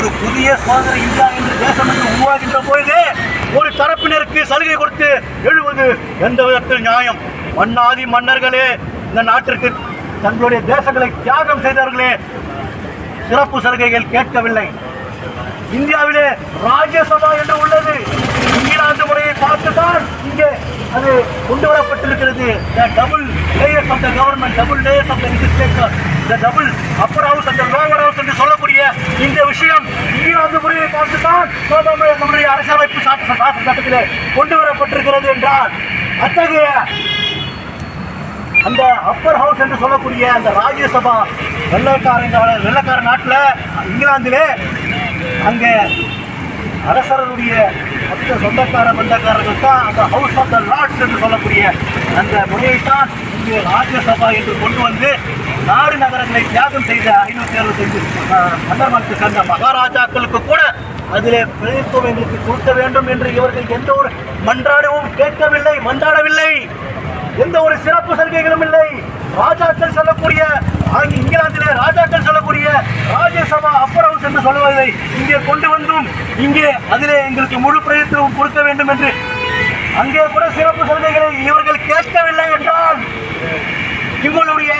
ஒரு புதிய சுதந்திர இந்தியா என்று தேசம் என்று உருவாகின்ற பொழுது ஒரு தரப்பினருக்கு சலுகை கொடுத்து எழுவது எந்த விதத்தில் நியாயம். மன்னாதி மன்னர்களே இந்த நாட்டிற்கு தங்களுடைய தேசங்களை தியாகம் செய்தவர்களே சிறப்பு சலுகைகள் கேட்கவில்லை. இந்தியாவிலே ராஜ்யசபா என்று உள்ளது. பார்த்துதான் இங்கே அது கொண்டு வரப்பட்டிருக்கிறது the double layers of the government double layers of the legislature the double upper house அந்த லோவர் ஹவுஸ் என்று சொல்லக்கூடிய இந்த விஷயம் இங்கிலாந்து முறையை பார்த்துதான் நம்முடைய நம்முடைய அரசியலமைப்பு சாசன சாசன கொண்டு வரப்பட்டிருக்கிறது என்றால் அத்தகைய அந்த அப்பர் ஹவுஸ் என்று சொல்லக்கூடிய அந்த ராஜ்யசபா வெள்ளைக்கார வெள்ளக்கார நாட்டில் இங்கிலாந்திலே அங்கே அரசருடைய மற்ற சொந்தக்கார பந்தக்காரர்கள் தான் அந்த ஹவுஸ் ஆஃப் த லார்ட்ஸ் என்று சொல்லக்கூடிய அந்த முறையைத்தான் இங்கே ராஜ்யசபா என்று கொண்டு வந்து நாடு நகரங்களை தியாகம் செய்த ஐநூற்றி அறுபத்தைந்து மன்னர்களுக்கு சேர்ந்த மகாராஜாக்களுக்கு கூட அதிலே பிரதித்துவம் எங்களுக்கு கொடுக்க வேண்டும் என்று இவர்கள் எந்த ஒரு மன்றாடவும் கேட்கவில்லை மன்றாடவில்லை. எந்த ஒரு சிறப்பு சலுகைகளும் இல்லை. ராஜாக்கள் சொல்லக்கூடிய ஆங்க- இங்கிலாந்திலே ராஜாக்கள் சொல்லக்கூடிய ராஜ்யசபா அப்புறம் என்று சொல்வதை இங்கே கொண்டு வந்தும் இங்கே அதிலே எங்களுக்கு முழு பிரயத்தனமும் கொடுக்க வேண்டும் என்று அங்கே கூட சிறப்பு சலுகைகளை இவர்கள் கேட்கவில்லை என்றால் இவங்களுடைய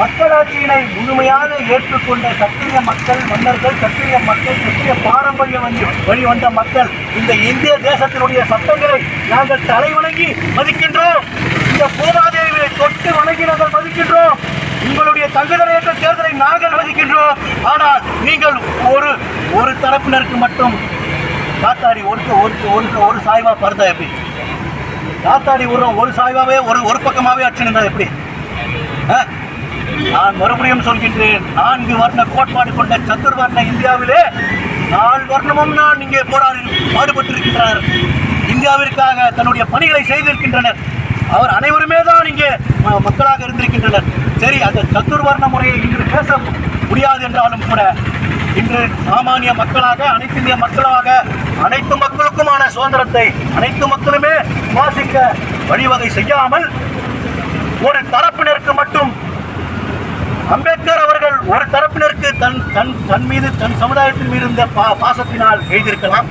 மக்களாட்சியினை முழுமையாக ஏற்றுக்கொண்ட சத்திரிய மக்கள் மன்னர்கள் சத்திரிய மக்கள் சத்திரிய பாரம்பரிய வழி வழிவந்த மக்கள் இந்த இந்திய தேசத்தினுடைய சட்டங்களை நாங்கள் தலை வணங்கி மதிக்கின்றோம். இந்த பூமாதேவியை தொட்டு வணங்கி நாங்கள் மதிக்கின்றோம். உங்களுடைய தகுதியற்ற தேர்தலை நாங்கள் வகிக்கின்றோம் ஆனால் நீங்கள் ஒரு ஒரு தரப்பினருக்கு மட்டும் காத்தாடி ஒன்று ஒன்று ஒன்று ஒரு சாய்வா பறந்தா எப்படி? காத்தாடி உரம் ஒரு சாய்வாவே ஒரு ஒரு பக்கமாவே அடிச்சுருந்தா எப்படி? ஆ? நான் மறுபடியும் சொல்கின்றேன் நான்கு வர்ண கோட்பாடு கொண்ட சத்துர்வர்ண இந்தியாவிலே நாலு வர்ணமும் நான் இங்கே போராடி பாடுபட்டிருக்கின்றனர் இந்தியாவிற்காக தன்னுடைய பணிகளை செய்திருக்கின்றனர். அவர் அனைவருமே தான் இங்கே மக்களாக இருந்திருக்கின்றனர். சரி அந்த சத்துர்வர்ண முறையை இன்று பேச முடியாது என்றாலும் கூட இன்று சாமானிய மக்களாக அனைத்து இந்திய மக்களாக அனைத்து மக்களுக்குமான சுதந்திரத்தை அனைத்து மக்களுமே சுவாசிக்க வழிவகை செய்யாமல் ஒரு தரப்பினருக்கு மட்டும் அம்பேத்கர் அவர்கள் ஒரு தரப்பினருக்கு தன் தன் தன் மீது தன் சமுதாயத்தின் மீது இருந்த பா பாசத்தினால் எழுதியிருக்கலாம்.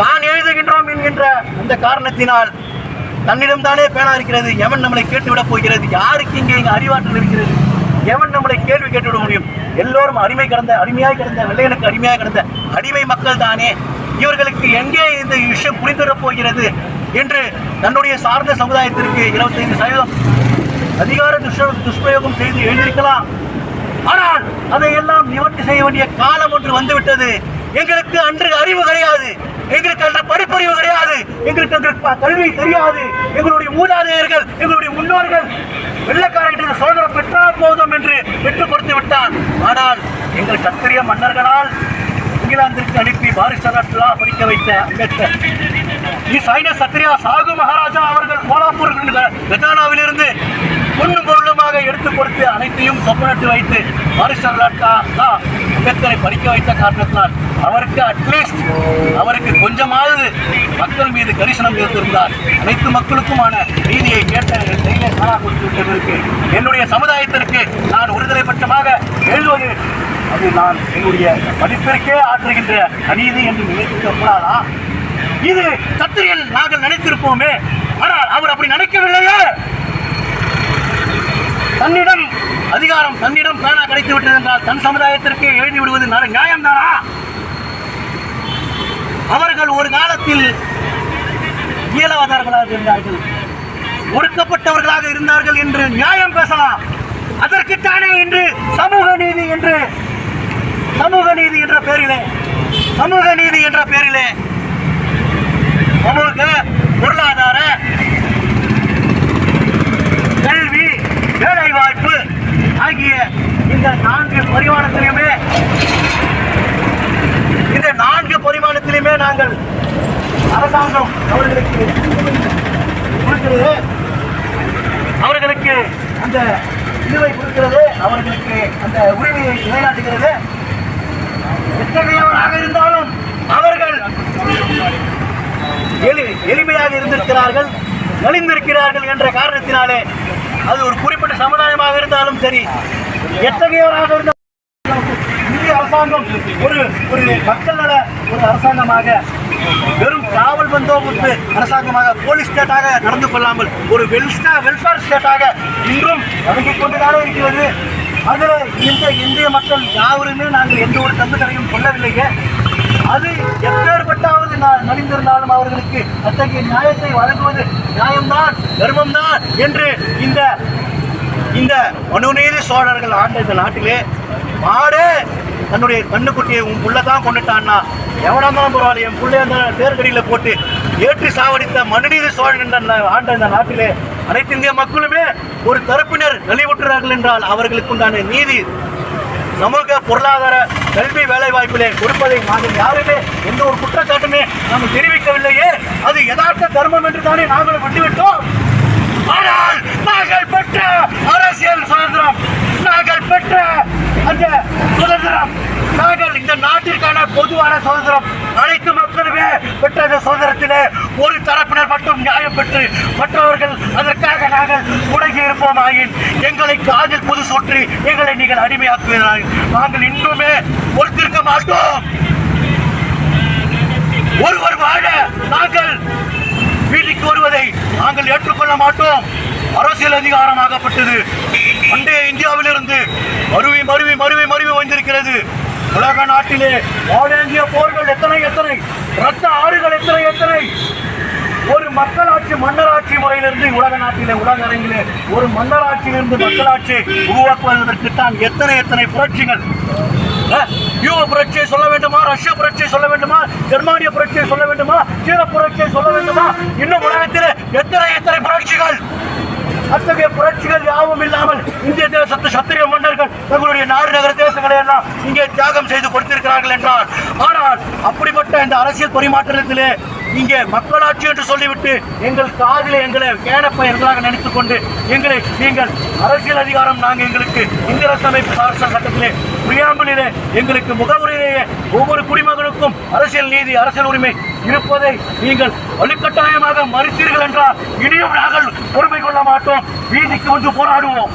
தான் எழுதுகின்றோம் என்கின்ற அந்த காரணத்தினால் தன்னிடம் தானே பேனா இருக்கிறது? எவன் நம்மளை கேட்டுவிடப் போகிறது? யாருக்கு இங்கே இங்கே அறிவாற்றல் இருக்கிறது? எவன் நம்மளை கேள்வி கேட்டுவிட முடியும்? எல்லோரும் அடிமை கடந்த அடிமையாக கிடந்த வெள்ளையனுக்கு அடிமையாக கிடந்த அடிமை மக்கள் தானே? இவர்களுக்கு எங்கே இந்த விஷயம் புரிந்துவிடப் போகிறது என்று தன்னுடைய சார்ந்த சமுதாயத்திற்கு இருபத்தைந்து சதவீதம் அதிகார துஷ்ட துஷ்பிரயோகம் செய்து எழுதியிருக்கலாம். ஆனால் அதையெல்லாம் நிவர்த்தி செய்ய வேண்டிய காலம் ஒன்று வந்துவிட்டது. எங்களுக்கு அன்று அறிவு கிடையாது. எங்களுக்கு அன்று படிப்பறிவு கிடையாது. எங்களுக்கு அன்று கல்வி தெரியாது. எங்களுடைய மூதாதையர்கள் எங்களுடைய முன்னோர்கள் வெள்ளக்காரர்கள் சுதந்திரம் பெற்றால் போதும் என்று பெற்றுக் கொடுத்து விட்டான் ஆனால் எங்கள் சத்திரிய மன்னர்களால் இங்கிலாந்திற்கு அனுப்பி பாரிஸ்டரா படிக்க வைத்த அம்பேத்கர் நீ சைன சத்ரியா சாகு மகாராஜா அவர்கள் கோலாப்பூர் கஜானாவிலிருந்து பொண்ணும் பொருளுமாக எடுத்து கொடுத்து அனைத்தையும் சொப்பனிட்டு வைத்து பாரிஸ்டர் அம்பேத்கரை படிக்க வைத்த காரணத்தினால் அவருக்கு அட்லீஸ்ட் அவருக்கு கொஞ்சமாவது மக்கள் மீது கரிசனம் இருந்திருந்தார். அனைத்து மக்களுக்குமான நீதியை கேட்ட என்னுடைய சமுதாயத்திற்கு நான் ஒருதலை பட்சமாக எழுதுவது அது நான் என்னுடைய படிப்பிற்கே ஆற்றுகின்ற அநீதி என்று நினைத்திருக்கக்கூடாதா இது சத்திரியன் நாங்கள் நினைத்திருப்போமே. ஆனால் அவர் அப்படி நினைக்கவில்லையே. தன்னிடம் அதிகாரம் தன்னிடம் பேனா கிடைத்து விட்டது என்றால் தன் சமுதாயத்திற்கு எழுதி விடுவது நட- நியாயம்தானா? அவர்கள் ஒரு காலத்தில் இயலவதார்களாக இருந்தார்கள். ஒடுக்கப்பட்டவர்களாக இருந்தார்கள் என்று நியாயம் பேசலாம். அதற்குத்தானே இன்று சமூக நீதி என்று சமூக நீதி என்ற பெயரிலே சமூக நீதி என்ற பெயரிலே சமூக பொருளாதார இந்த நான்கு பரிமாணத்திலுமே இந்த நான்கு பரிமாணத்திலுமே நாங்கள் அரசாங்கம் அவர்களுக்கு கொடுக்கிறது. அவர்களுக்கு அந்த இதுவை கொடுக்கிறது. அவர்களுக்கு அந்த உரிமையை நிலைநாட்டுகிறது. எத்தகையவராக இருந்தாலும் அவர்கள் எளி எளிமையாக இருந்திருக்கிறார்கள் நலிந்திருக்கிறார்கள் என்ற காரணத்தினாலே அது ஒரு குறிப்பிட்ட சமுதாயமாக இருந்தாலும் சரி எத்தகையவராக இருந்த இந்திய அரசாங்கம் ஒரு ஒரு மக்கள் நல ஒரு அரசாங்கமாக வெறும் காவல் பந்தோபஸ்து அரசாங்கமாக போலீஸ் ஸ்டேட்டாக நடந்து கொள்ளாமல் ஒரு வெல்ஸ்டா வெல்ஃபேர் ஸ்டேட்டாக இன்றும் வழங்கிக் கொண்டுதானே இருக்கிறது. அதில் இந்த இந்திய மக்கள் யாவருமே நாங்கள் எந்த ஒரு தந்து கொள்ளவில்லையே. அது எப்பேற்பட்டாவது நான் நலிந்திருந்தாலும் அவர்களுக்கு அத்தகைய நியாயத்தை வழங்குவது நியாயம்தான் தர்மம்தான் என்று இந்த இந்த மனுநீதி சோழர்கள் ஆண்ட இந்த நாட்டிலே மாடு தன்னுடைய கண்ணுக்குட்டியை உன் புள்ள தான் கொண்டுட்டான்னா. எவனா இருந்தாலும் பரவாயில்ல என் பிள்ளை அந்த தேர்கடியில் போட்டு ஏற்றி சாவடித்த மனுநீதி சோழன் என்ற ஆண்ட இந்த நாட்டிலே அனைத்து இந்திய மக்களுமே ஒரு தரப்பினர் நலிவுற்றார்கள் என்றால் அவர்களுக்கு உண்டான நீதி சமூக பொருளாதார கல்வி வேலை வாய்ப்பிலே கொடுப்பதை நாங்கள் யாருமே எந்த ஒரு குற்றச்சாட்டுமே நாம் தெரிவிக்கவில்லையே. அது யதார்த்த தர்மம் என்று தானே நாங்கள் விட்டுவிட்டோம். ஆனால் நாங்கள் பெற்ற அரசியல் சுதந்திரம் நாங்கள் பெற்ற அந்த சுதந்திரம் நாங்கள் இந்த நாட்டிற்கான பொதுவான சுதந்திரம் அனைத்து மக்களுமே பெற்ற அந்த சுதந்திரத்திலே ஒரு தரப்பினர் மட்டும் நியாயம் பெற்று மற்றவர்கள் அதற்காக நாங்கள் உடங்கி இருப்போம் ஆயின் எங்களை காதில் புது சுற்றி எங்களை நீங்கள் அடிமையாக்குவீர்கள் நாங்கள் இன்னுமே பொறுத்திருக்க மாட்டோம் ஒருவர் வாழ நாங்கள் வீட்டுக்கு வருவதை நாங்கள் ஏற்றுக்கொள்ள மாட்டோம். அரசியல் அதிகாரமாகப்பட்டது பண்டைய இந்தியாவிலிருந்து மருவி மருவி மருவி மருவி வந்திருக்கிறது. உலக நாட்டிலே வாழேந்திய போர்கள் எத்தனை எத்தனை? ரத்த ஆறுகள் எத்தனை எத்தனை? ஒரு மக்களாட்சி மன்னராட்சி முறையிலிருந்து உலக நாட்டிலே உலக அரங்கிலே ஒரு மன்னராட்சியிலிருந்து மக்களாட்சி உருவாக்குவதற்கு தான் எத்தனை எத்தனை புரட்சிகள்? அஹ், யூக புரட்சியை சொல்ல வேண்டுமா? ரஷ்ய புரட்சியை சொல்ல வேண்டுமா? ஜெர்மானிய புரட்சியை சொல்ல வேண்டுமா? சீன புரட்சியை சொல்ல வேண்டுமா? இன்னும் உலகத்திலே எத்தனை எத்தனை புரட்சிகள்? அத்தகைய புரட்சிகள் யாவும் இல்லாமல் இந்திய தேசத்து சத்திரிய மன்னர்கள் தங்களுடைய நாடு நகர தேசங்களை எல்லாம் இங்கே தியாகம் செய்து கொடுத்திருக்கிறார்கள் என்றால் ஆனால் அப்படிப்பட்ட இந்த அரசியல் பரிமாற்றத்திலே இங்கே மக்களாட்சி என்று சொல்லிவிட்டு எங்கள் காதில் எங்களை கேடப்பயர்களாக நினைத்துக் கொண்டு எங்களை நீங்கள் அரசியல் அதிகாரம் நாங்கள் எங்களுக்கு இந்திய அரசமைப்பு சாசன சட்டத்திலே பிரியாம்பலிலே எங்களுக்கு முகவுரையிலேயே ஒவ்வொரு குடிமகனுக்கும் அரசியல் நீதி அரசியல் உரிமை இருப்பதை நீங்கள் வலுக்கட்டாயமாக மறுத்தீர்கள் என்றால் இனியும் நாங்கள் பொறுமை கொள்ள மாட்டோம். வீதிக்கு வந்து போராடுவோம்.